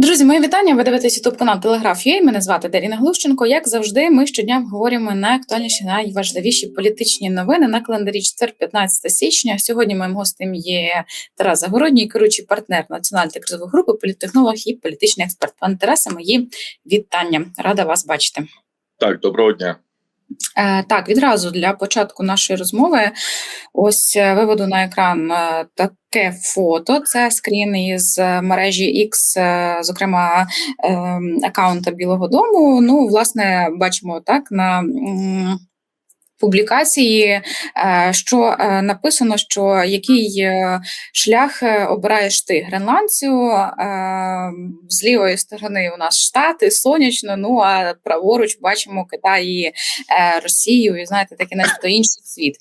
Друзі, мої вітання. Ви дивитесь ютуб канал Телеграф Юей. Мене звати Даріна Глущенко. Як завжди, ми щодня говоримо найактуальніші, найважливіші політичні новини на календарі четвер, 15 січня. Сьогодні моїм гостем є Тарас Загородній, керуючий партнер національної кризової групи, політтехнолог і політичний експерт. Пане Тарасе, мої вітання. Рада вас бачити. Так, доброго дня. Е, Так, відразу для початку нашої розмови. Ось е, виведу на екран е, таке фото. Це скрін із мережі X, зокрема акаунта аккаунта Білого Дому. Ну, власне, бачимо так на. Публікації, е, що е, написано, що який е, шлях обираєш ти гренландцю. З лівої сторони у нас Штати, сонячно. Ну а праворуч бачимо Китай і Росію, і знаєте, такий начебто інший світ.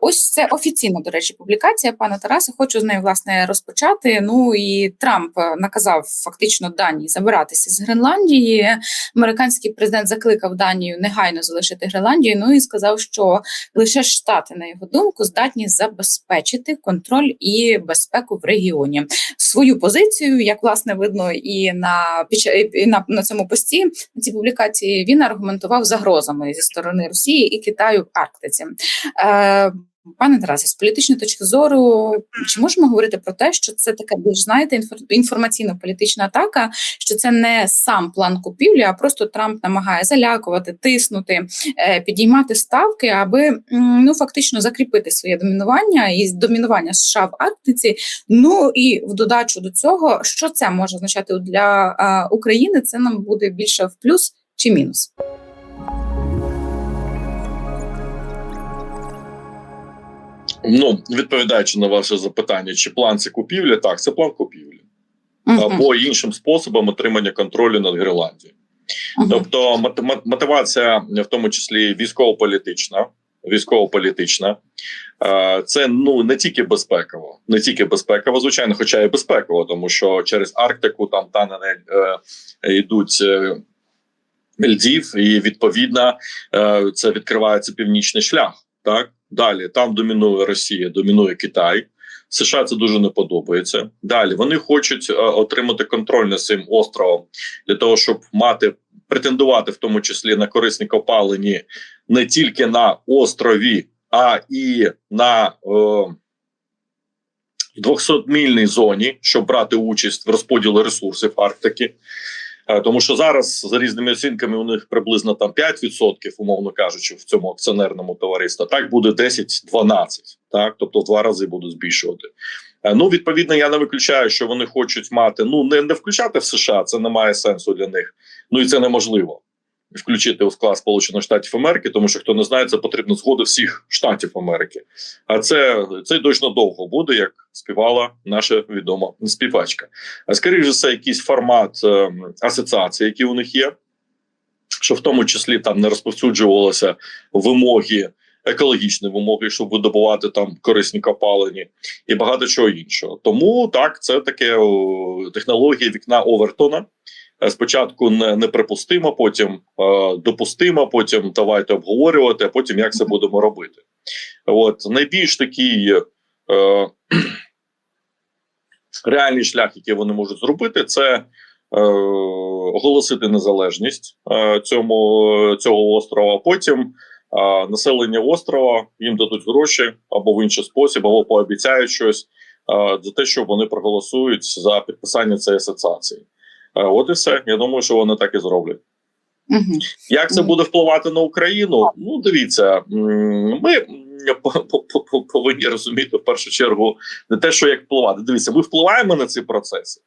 Ось це офіційна, до речі, публікація пана Тараса. Хочу з нею власне розпочати. Ну і Трамп наказав фактично Данії забиратися з Гренландії. Американський президент закликав Данію негайно залишити Гренландію. Ну і сказав, що лише Штати, на його думку, здатні забезпечити контроль і безпеку в регіоні. Свою позицію, як власне видно, і на і на, на цьому пості на цій публікації він аргументував загрозами зі сторони Росії і Китаю в Арктиці. Е, Пане Тарасе, з політичної точки зору, чи можемо говорити про те, що це така більш знаєте інфор- інформаційно-політична атака, що це не сам план купівлі, а просто Трамп намагає залякувати, тиснути, е, підіймати ставки, аби ну фактично закріпити своє домінування і домінування США в Арктиці. Ну і в додачу до цього, що це може означати для України? Це нам буде більше в плюс чи мінус? Ну, відповідаючи на ваше запитання, чи план це купівля? Так, це план купівлі або іншим способом отримання контролю над Гренландією. Тобто, мот- мот- мотивація, в тому числі військово-політична. Військово-політична, Е, це ну не тільки безпеково, не тільки безпеково, звичайно, хоча і безпеково, тому що через Арктику там танени е, йдуть е, льдів, і відповідно е, це відкривається північний шлях. Так далі там домінує Росія, домінує Китай. США це дуже не подобається. Далі вони хочуть е, отримати контроль над цим островом для того, щоб мати претендувати, в тому числі на корисні копалині не тільки на острові, а і на е, 200-мільній зоні, щоб брати участь в розподілі ресурсів Арктики. Е, Тому що зараз за різними оцінками у них приблизно там 5%, умовно кажучи, в цьому акціонерному товаристві. Так буде 10-12, так тобто в два рази будуть збільшувати. Е, Ну відповідно, я не виключаю, що вони хочуть мати. Ну не, не включати в США, це не має сенсу для них. Ну і це неможливо включити у склад Сполучених Штатів Америки, тому що хто не знає, це потрібно згоди всіх штатів Америки. А це це дуже довго буде, як співала наша відома співачка. А скоріше все, якийсь формат е, асоціації, які у них є, що в тому числі там не розповсюджувалися вимоги. Екологічні вимоги, щоб видобувати там корисні копалині і багато чого іншого. Тому так, це таке о, технологія вікна Овертона. Е, Спочатку не, неприпустимо, потім е, допустимо, потім давайте обговорювати, а потім як це будемо робити. От найбільш такий е, реальний шлях, який вони можуть зробити, це е, оголосити незалежність е, цьому цього острова. Потім е, населення острова їм дадуть гроші або в інший спосіб, або пообіцяють щось е, за те, що вони проголосують за підписання цієї асоціації. Е, От і все. Я думаю, що вони так і зроблять. Мгм. Як це буде впливати на Україну? Ну, дивіться, ми повинні розуміти в першу чергу не те, що як впливати. Дивіться, ми впливаємо на ці процеси.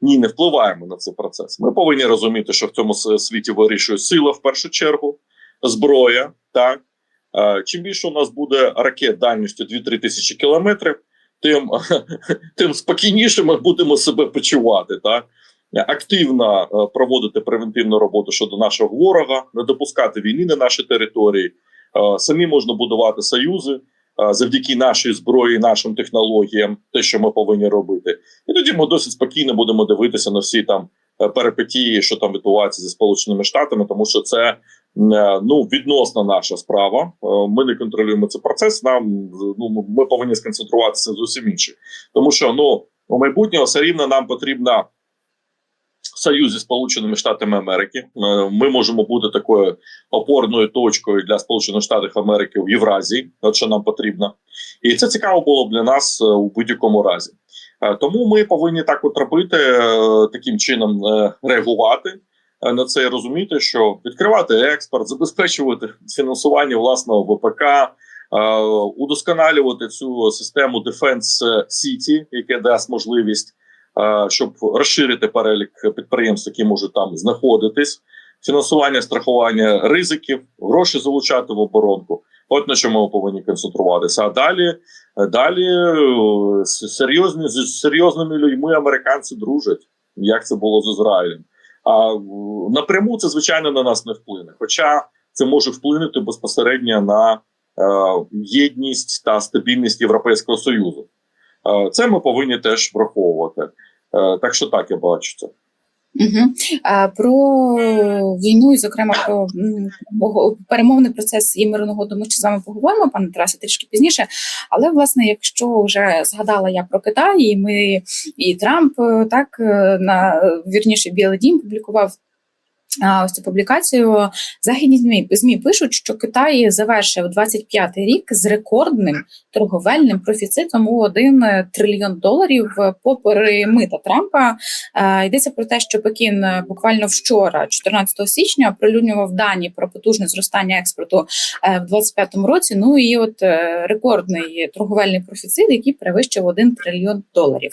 Ні, не впливаємо на ці процеси. Ми повинні розуміти, що в цьому світі вирішує сила в першу чергу, зброя. Так Е, чим більше у нас буде ракет дальністю 2-3 тисячі кілометрів, тим, тим спокійніше ми будемо себе почувати. Так активно е, проводити превентивну роботу щодо нашого ворога, не допускати війни на нашій території. Е, Самі можна будувати союзи е, завдяки нашій зброї, нашим технологіям, те, що ми повинні робити, і тоді ми досить спокійно будемо дивитися на всі там е, перипетії, що там відбувається зі сполученими штатами, тому що це е, ну відносна наша справа. Е, Ми не контролюємо цей процес. Нам ну ми повинні сконцентруватися зовсім іншим, тому що ну у майбутнього все рівно нам потрібна союзі з Сполученими Штатами Америки. Е, Ми можемо бути такою опорною точкою для Сполучених Штатів Америки в Євразії, от що нам потрібно, і це цікаво було б для нас е, у будь-якому разі. Е, Тому ми повинні так от робити, таким чином реагувати на це і розуміти, що відкривати експорт, забезпечувати фінансування власного ВПК, удосконалювати цю систему Defense City, яке дасть можливість, щоб розширити перелік підприємств, які можуть там знаходитись, фінансування, страхування ризиків, гроші залучати в оборонку. От на чому ми повинні концентруватися. А далі, далі е, серйозні з серйозними людьми американці дружать, як це було з Ізраїлем. А е, напряму це звичайно на нас не вплине. Хоча це може вплинути безпосередньо на е, єдність та стабільність Європейського союзу. Е, це ми повинні теж враховувати. Е, так що так я бачу це. Угу. А, про війну, і, зокрема, про перемовний процес і мирного дому чи з вами поговоримо, пане Тарасе, трішки пізніше. Але, власне, якщо вже згадала я про Китай, і ми і Трамп е, так е, на вірніше Білий Дім публікував. Ось цю публікацію західні змі змі пишуть, що Китай завершив 25-й рік з рекордним торговельним профіцитом у 1 трильйон доларів попри мита Трампа. Йдеться про те, що Пекін буквально вчора, 14 січня, оприлюднював дані про потужне зростання експорту е, в 25-му році. Ну і от е, рекордний торговельний профіцит, який перевищив 1 трильйон доларів.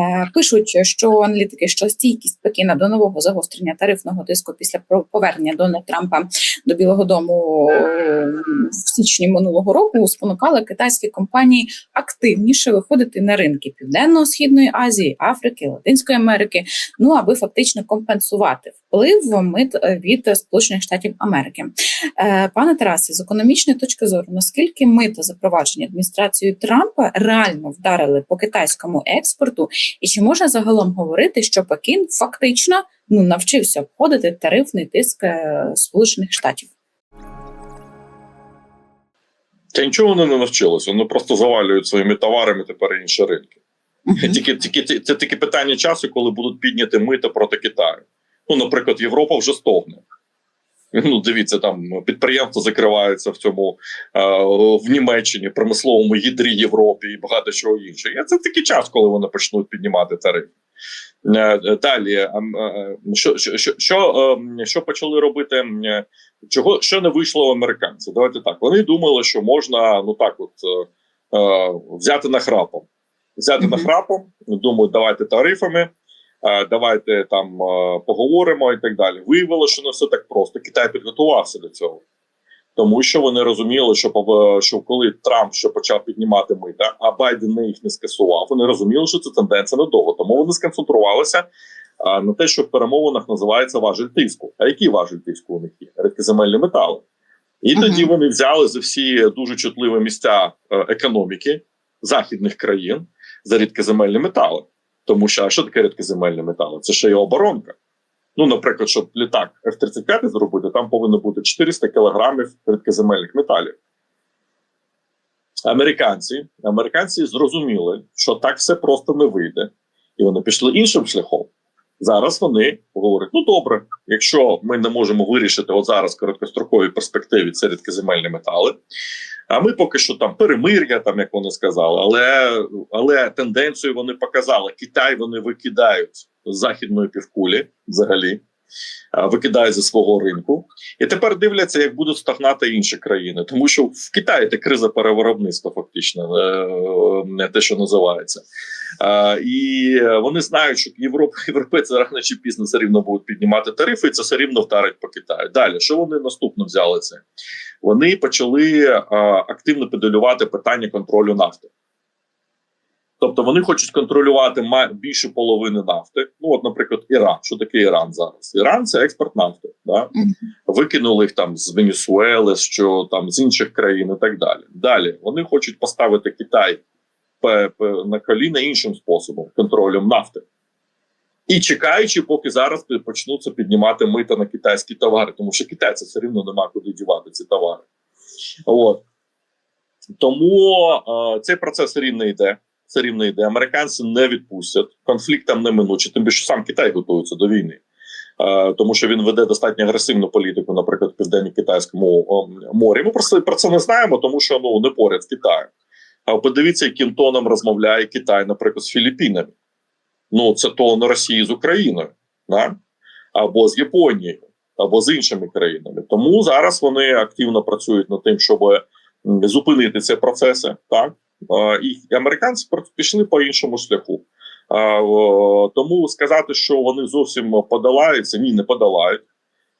Е, Пишуть, що аналітики, що стійкість Пекіна до нового загострення тарифного тиску після повернення Дональда Трампа до Білого Дому е, в січні минулого року спонукали китайські компанії активніше виходити на ринки Південно-східної Азії, Африки, Латинської Америки, ну аби фактично компенсувати вплив мит е, від Сполучених Штатів Америки. Е, Пане Тарасе, з економічної точки зору, наскільки мито запроваджені адміністрацією Трампа реально вдарили по китайському експорту, і чи можна загалом говорити, що Пекін фактично ну навчився обходити тарифний тиск е, Сполучених Штатів? Та нічого вони не навчилися, вони просто завалюють своїми товарами тепер інші ринки. Тільки, тільки це тільки питання часу, коли будуть підняти мито проти Китаю. Ну, наприклад, Європа вже стогне. Ну, дивіться, там підприємства закриваються в цьому е, в Німеччині, промисловому ядрі Європі і багато чого іншого. І це такий час, коли вони почнуть піднімати тарифи. Е, Далі, е, е, що, що, що, що, е, що почали робити? е, Чого що не вийшло в американців? Давайте так. Вони думали, що можна ну так, от е, е, взяти нахрапом. Взяти Мгм. нахрапом, думають, давайте тарифами, е, давайте там е, поговоримо і так далі. Виявилося, що не все так просто. Китай підготувався до цього. Тому що вони розуміли, що що коли Трамп ще почав піднімати мита, а Байден на їх не скасував, вони розуміли, що це тенденція недовго. Тому вони сконцентрувалися на те, що в перемовинах називається важель тиску. А який важель тиску у них є? Рідкоземельні метали. І Мгм. тоді вони взяли за всі дуже чутливі місця е, економіки західних країн за рідкоземельні метали. Тому що а що таке рідкоземельні метали? Це ще й оборонка. Ну, наприклад, щоб літак F-35 зробити, там повинно бути 400 кілограмів рідкоземельних металів. Американці, американці зрозуміли, що так все просто не вийде, і вони пішли іншим шляхом. Зараз вони говорять: ну добре, якщо ми не можемо вирішити от зараз в короткостроковій перспективі це рідкоземельні метали. А ми поки що там перемир'я, там як вони сказали, але, але тенденцію вони показали. Китай вони викидають з західної півкулі взагалі, викидають зі свого ринку. І тепер дивляться, як будуть стагнати інші країни, тому що в Китаї це криза перевиробництва, фактично, е, не те, що називається. Е, І вони знають, що Європа європейці рано чи пізно все рівно будуть піднімати тарифи, і це все рівно вдарить по Китаю. Далі, що вони наступно взяли це? Вони почали е, активно педалювати питання контролю нафти. Тобто вони хочуть контролювати більше половини нафти. Ну, от, наприклад, Іран. Що таке Іран зараз? Іран це експорт нафти. Да? Викинули їх там з Венесуели, що там з інших країн і так далі. Далі вони хочуть поставити Китай на коліна іншим способом контролем нафти. І чекаючи, поки зараз почнуться піднімати мита на китайські товари, тому що китайці все рівно нема куди дівати ці товари. От. Тому е, цей процес рівно йде. Все рівно йде. Американці не відпустять. Конфлікт там неминучий. Тим більше сам Китай готується до війни, тому що він веде достатньо агресивну політику, наприклад, в південно-китайському морі. Ми просто про це не знаємо, тому що ну не поряд з Китаєм. А подивіться, яким тоном розмовляє Китай, наприклад, з Філіппінами. Ну, це тон Росії з Україною, да? або з Японією, або з іншими країнами. Тому зараз вони активно працюють над тим, щоб зупинити ці процеси. Так і американці пішли по іншому шляху. Тому сказати, що вони зовсім подолаються, ні, не подолають.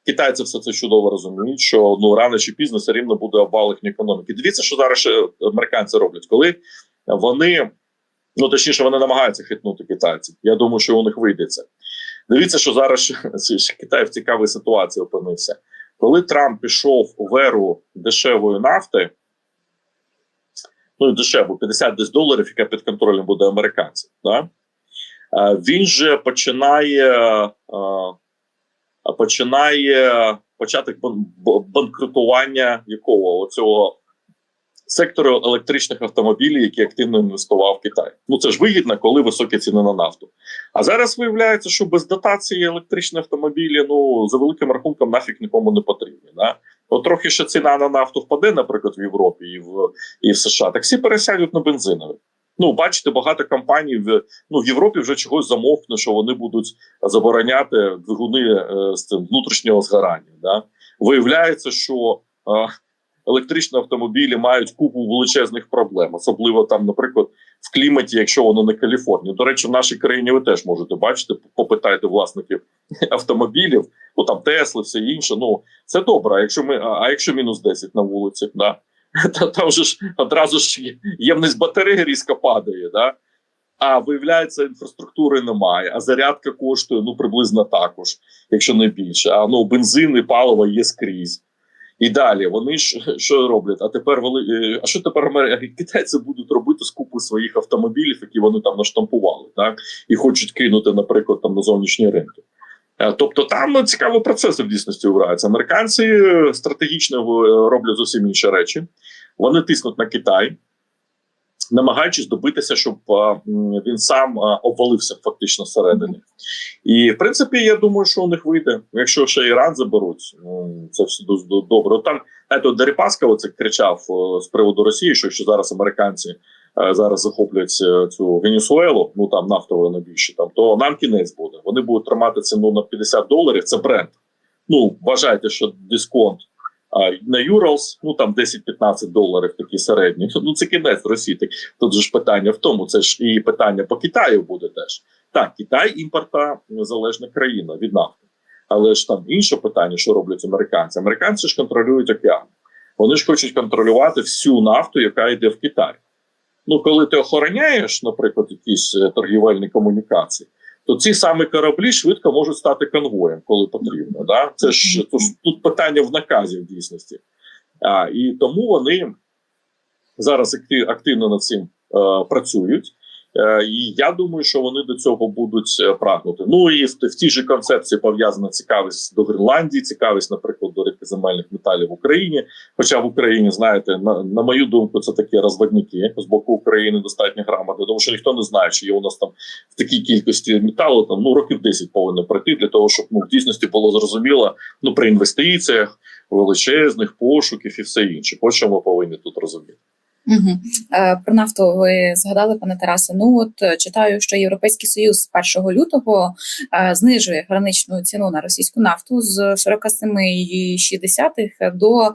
Китайці все це чудово розуміють, що ну рано чи пізно все рівно буде обвал їхньої економіки. Дивіться, що зараз американці роблять, коли вони ну точніше, вони намагаються хитнути китайців. Я думаю, що у них вийде це. Дивіться, що зараз Китай в цікавій ситуації опинився. Коли Трамп пішов в еру дешевої нафти, ну дешево, 50 десь доларів, яка під контролем буде американців. Да? Він же починає, починає початок банкрутування якого оцього сектору електричних автомобілів, який активно інвестував Китай. Ну це ж вигідно, коли високі ціни на нафту. А зараз виявляється, що без дотації електричні автомобілі ну за великим рахунком нафіг нікому не потрібні. Да? От трохи ще ціна на нафту впаде, наприклад, в Європі і в і в США. Так всі пересядуть на бензинові. Ну, бачите, багато компаній в ну в Європі вже чогось замовкне, що вони будуть забороняти двигуни е, з цим внутрішнього згорання. Да? Виявляється, що е, електричні автомобілі мають купу величезних проблем, особливо там, наприклад, в кліматі, якщо воно не Каліфорнія. До речі, в нашій країні ви теж можете бачити, попитайте власників автомобілів, ну там Тесли, все інше. Ну це добре. А якщо ми, а, якщо мінус 10 на вулиці, да? Та там же ж одразу ж ємність батареї різко падає, да? А виявляється, інфраструктури немає, а зарядка коштує ну приблизно також, якщо не більше. А ну бензин і паливо є скрізь. І далі вони ж що роблять? А тепер вели... е, а що тепер китайці будуть робити з купи своїх автомобілів, які вони там наштампували, так і хочуть кинути, наприклад, там на зовнішні ринки. Е, Тобто там ну, цікаві процеси в дійсності граються. Американці е, стратегічно роблять зовсім інші речі. Вони тиснуть на Китай, намагаючись добитися, щоб е, він сам е, обвалився фактично всередині. І в принципі, я думаю, що у них вийде. Якщо ще Іран заберуть, ну, це все дуже добре. От Там от Дерипаска оце кричав е, з приводу Росії, що якщо зараз американці зараз захоплять цю Венесуелу, ну там нафтову найбільше, там то нам кінець буде. Вони будуть тримати ціну на 50 доларів. Це бренд. Ну вважайте, що дисконт. А на Юралс, ну там 10-15 доларів такі середні. Ну це кінець Росії. Так тут же ж питання в тому. Це ж і питання по Китаю буде теж. Так, Китай імпорта залежна країна від нафти. Але ж там інше питання, що роблять американці. Американці ж контролюють океан. Вони ж хочуть контролювати всю нафту, яка йде в Китай. Ну, коли ти охороняєш, наприклад, якісь е, торгівельні комунікації, то ці самі кораблі швидко можуть стати конвоєм, коли потрібно. Да? Це ж то ж тут питання в наказі в дійсності. А, і тому вони зараз активно над цим е, працюють. Е, І я думаю, що вони до цього будуть е, прагнути. Ну і в, в тій же концепції пов'язана цікавість до Гренландії, цікавість, наприклад, до рідкоземельних металів в Україні. Хоча в Україні, знаєте, на, на мою думку, це такі розводники з боку України достатньо грамотно, тому що ніхто не знає, чи є у нас там в такій кількості металу там ну років 10 повинно пройти для того, щоб ну в дійсності було зрозуміло ну при інвестиціях величезних пошуків і все інше. Ми повинні тут розуміти. Угу. Про нафту ви згадали, пане Тарасе. Ну от е, читаю, що Європейський Союз з 1 лютого е, знижує граничну ціну на російську нафту з 47,6 до е,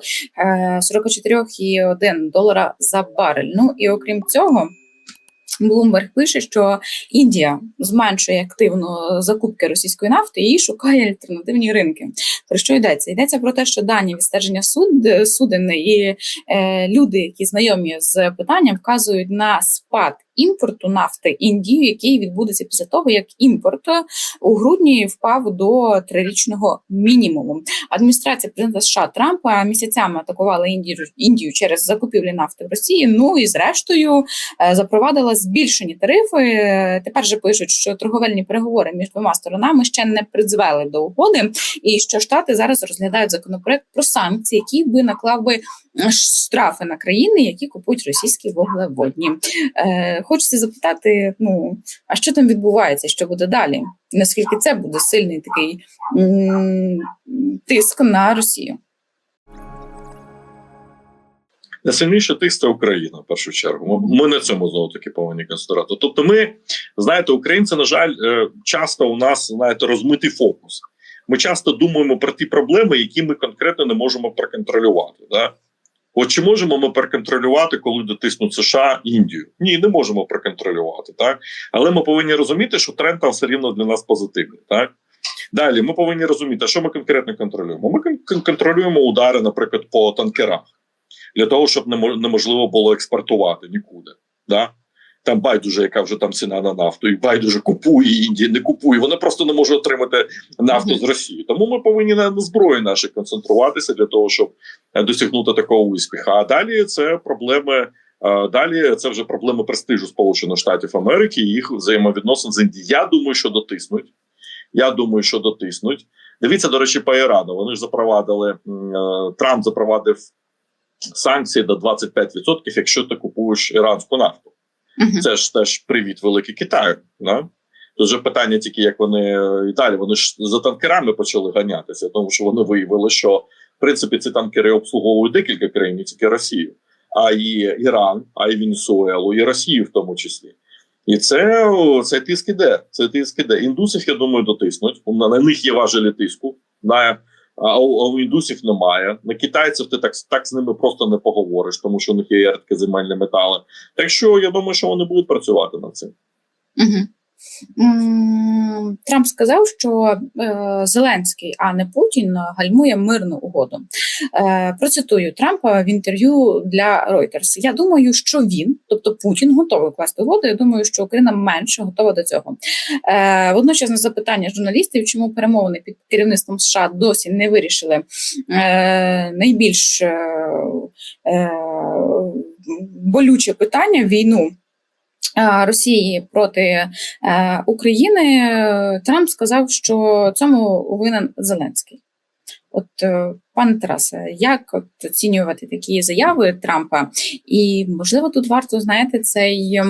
44,1 долара за барель. Ну і окрім цього. Bloomberg пише, що Індія зменшує активно закупки російської нафти і шукає альтернативні ринки. Про що йдеться? Йдеться про те, що дані відстеження суд, суден і е, люди, які знайомі з питанням, вказують на спад імпорту нафти Індії, який відбудеться після того, як імпорт у грудні впав до трирічного мінімуму. Адміністрація президента США Трампа місяцями атакувала Індію Індію через закупівлі нафти в Росії. Ну і зрештою е, запровадила збільшені тарифи. Е, Тепер же пишуть, що торговельні переговори між двома сторонами ще не призвели до угоди, і що штати зараз розглядають законопроект про санкції, який би наклав би е, штрафи на країни, які купують російські вуглеводні. Хочеться запитати: ну а що там відбувається, що буде далі? Наскільки це буде сильний такий тиск на Росію? Найсильніше тиск це Україна в першу чергу. Ми, ми на цьому знову таки повинні концентрувати. Тобто, ми знаєте, українці, на жаль, е, часто у нас знаєте розмитий фокус. Ми часто думаємо про ті проблеми, які ми конкретно не можемо проконтролювати. Да? От чи можемо ми проконтролювати, коли дотиснуть США Індію? Ні, не можемо проконтролювати, так але ми повинні розуміти, що тренд там все рівно для нас позитивний. Так далі ми повинні розуміти, що ми конкретно контролюємо. Ми контролюємо удари, наприклад, по танкерах для того, щоб неможливо було експортувати нікуди. Да? Там байдуже, яка вже там ціна на нафту, і байдуже купує Індія, не купує. Вона просто не може отримати нафту з Росії. Тому ми повинні на зброї наші концентруватися для того, щоб е, досягнути такого успіху. А далі це проблеми. е, Далі це вже проблеми престижу Сполучених Штатів Америки і їх взаємовідносин з Індією. Я думаю, що дотиснуть. Я думаю, що дотиснуть. Дивіться, до речі, по Ірану. Вони ж запровадили е, Трамп запровадив санкції до 25%, якщо ти купуєш іранську нафту. Мгм. Це ж теж привіт великий Китаю. Да? Тут же питання тільки, як вони е, і далі. Вони ж за танкерами почали ганятися, тому що вони виявили, що в принципі ці танкери обслуговують декілька країн, не тільки Росію, а і Іран, а й Венесуелу, і Росію в тому числі. І це, о, це тиск іде. Це тиск іде. Індусів, я думаю, дотиснуть. На них є важелі тиску. На, а у, у індусів немає. На китайців ти так, так з ними просто не поговориш, тому що у них є ярдки земельні метали. Так що я думаю, що вони будуть працювати над цим. Мгм. Трамп сказав, що е, Зеленський, а не Путін, гальмує мирну угоду. Е, процитую Трампа в інтерв'ю для Reuters. Я думаю, що він, тобто Путін, готовий класти угоду. Я думаю, що Україна менше готова до цього. Е, водночас на запитання журналістів, чому перемовини під керівництвом США досі не вирішили найбільш болюче питання війну. Е, Росії проти е, України Трамп сказав, що цьому винен Зеленський. От, е, пане Тарасе, як от оцінювати такі заяви Трампа? І можливо, тут варто знаєте цей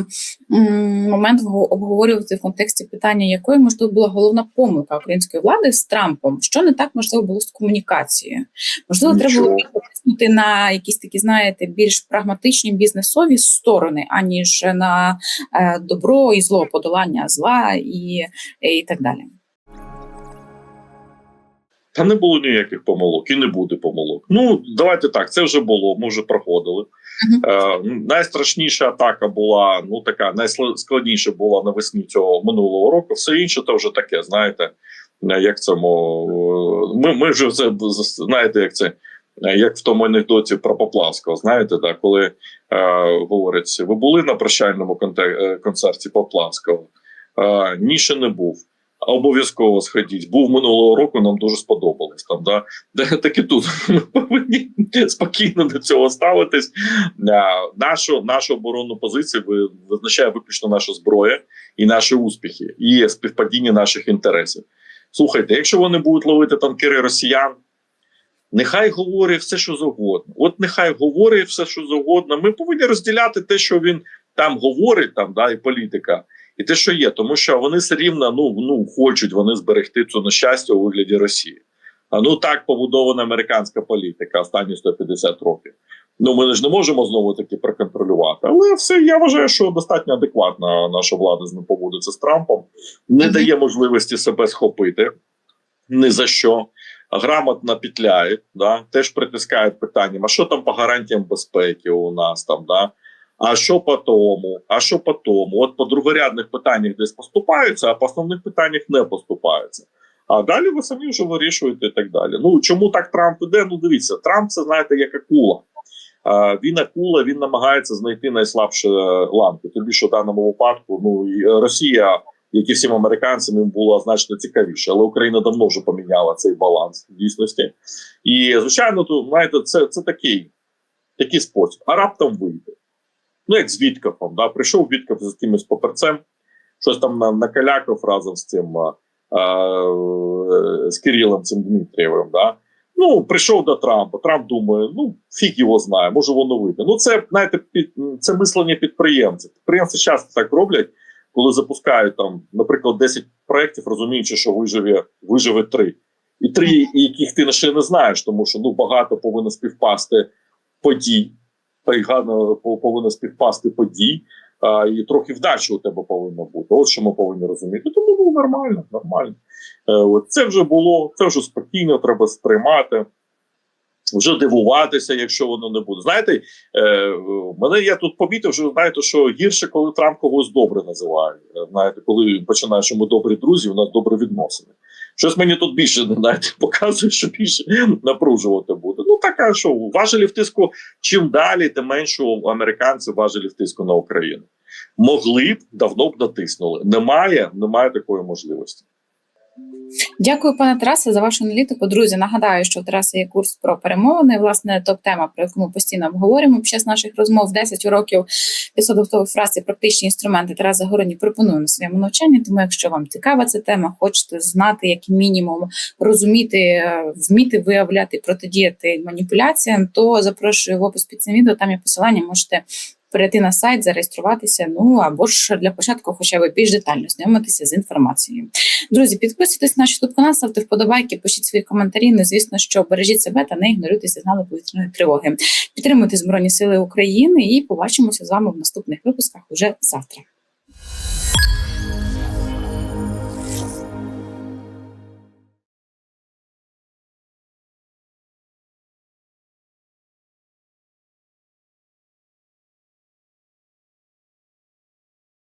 момент обговорювати в контексті питання, якою можливо була головна помилка української влади з Трампом? Що не так можливо було з комунікацією? Можливо, треба було Нічого. на якісь такі, знаєте, більш прагматичні бізнесові сторони, аніж на е, добро і зло, подолання зла і, і так далі. Та не було ніяких помилок і не буде помилок. Ну давайте так. Це вже було. Ми вже проходили. Е, найстрашніша атака була. Ну така найскладніша була навесні цього минулого року. Все інше то вже таке. Знаєте, е, як цьому е, ми, ми вже це знаєте, як це. е, Як в тому анекдоті про Поплавського, знаєте, да, коли е, говорять, ви були на прощальному е, концерті Поплавського? Е, ні, ще не був. Обов'язково сходіть. Був минулого року, нам дуже сподобалось там. Да? Так і тут ми повинні спокійно до цього ставитись. Нашу нашу оборонну позицію визначає виключно наша зброя і наші успіхи, і співпадіння наших інтересів. Слухайте, якщо вони будуть ловити танкери росіян, нехай говорить все, що завгодно. От нехай говорить все, що завгодно. Ми повинні розділяти те, що він там говорить, там да, і політика. І те, що є, тому що вони все рівно ну, ну хочуть вони зберегти це нещастя у вигляді Росії. А ну так побудована американська політика останні 150 років. Ну ми ж не можемо знову таки проконтролювати. Але все я вважаю, що достатньо адекватна наша влада з ним поводиться з Трампом, не дає можливості себе схопити ні за що. Грамотно петляють, да, теж притискають питанням, а що там по гарантіям безпеки у нас там, да? А що по тому? А що по тому? От по другорядних питаннях десь поступаються, а по основних питаннях не поступаються. А далі ви самі вже вирішуєте і так далі. Ну чому так Трамп іде? Ну дивіться, Трамп це знаєте, як акула. Він акула, він намагається знайти найслабші ланки. Тобі що в даному випадку, ну і Росія, як і всім американцям, їм була значно цікавіше, але Україна давно вже поміняла цей баланс в дійсності. І звичайно, то знаєте, це, це такий, такий спосіб. А раптом вийде. Ну, як з Віткафом, да? прийшов Віткаф з якимось паперцем, щось там на, накалякав разом з цим а, а, з Кирилом цим Дмитрієвим. Да? Ну, прийшов до Трампа. Трамп думає, ну фіг його знає, може воно вийде. Ну, це знаєте, під це мислення підприємців. Підприємці часто так роблять, коли запускають там, наприклад, 10 проєктів, розуміючи, що виживе, виживе 3. І три, яких ти ще не знаєш, тому що ну багато повинно співпасти подій, та й гарно повинно співпасти подій, а, і трохи вдачі у тебе повинно бути. От що ми повинні розуміти. Тому ну, нормально, нормально. Е, от це вже було, це вже спокійно, треба сприймати. Вже дивуватися, якщо воно не буде. Знаєте, е, мене я тут помітив, що знаєте, що гірше, коли Трамп когось добре називає. Е, Знаєте, коли починає, що ми добрі друзі, у нас добре відносини. Щось мені тут більше знаєте, показує, що більше напружувати буде. Така що важелів тиску чим далі, тим менше американці важелі тиску на Україну. Могли б давно б натиснули. Немає, немає такої можливості. Дякую, пане Тарасе, за вашу аналітику. Друзі, нагадаю, що у Тараса є курс про перемовини. Власне, топ-тема, про яку ми постійно обговорюємо під час наших розмов 10 уроків 500 готових фраз і практичні інструменти Тарас Загородній пропонує на своєму навчанні. Тому, якщо вам цікава ця тема, хочете знати, як мінімум розуміти, е, вміти виявляти, протидіяти маніпуляціям, то запрошую в опис під цим відео. Там є посилання, можете. Перейти на сайт, зареєструватися, ну або ж для початку, хоча б більш детально знайомитися з інформацією. Друзі, підписуйтесь на наш YouTube канал, ставте вподобайки, пишіть свої коментарі. Ну, звісно, що бережіть себе та не ігноруйте сигнали повітряної тривоги. Підтримуйте Збройні Сили України і побачимося з вами в наступних випусках уже завтра.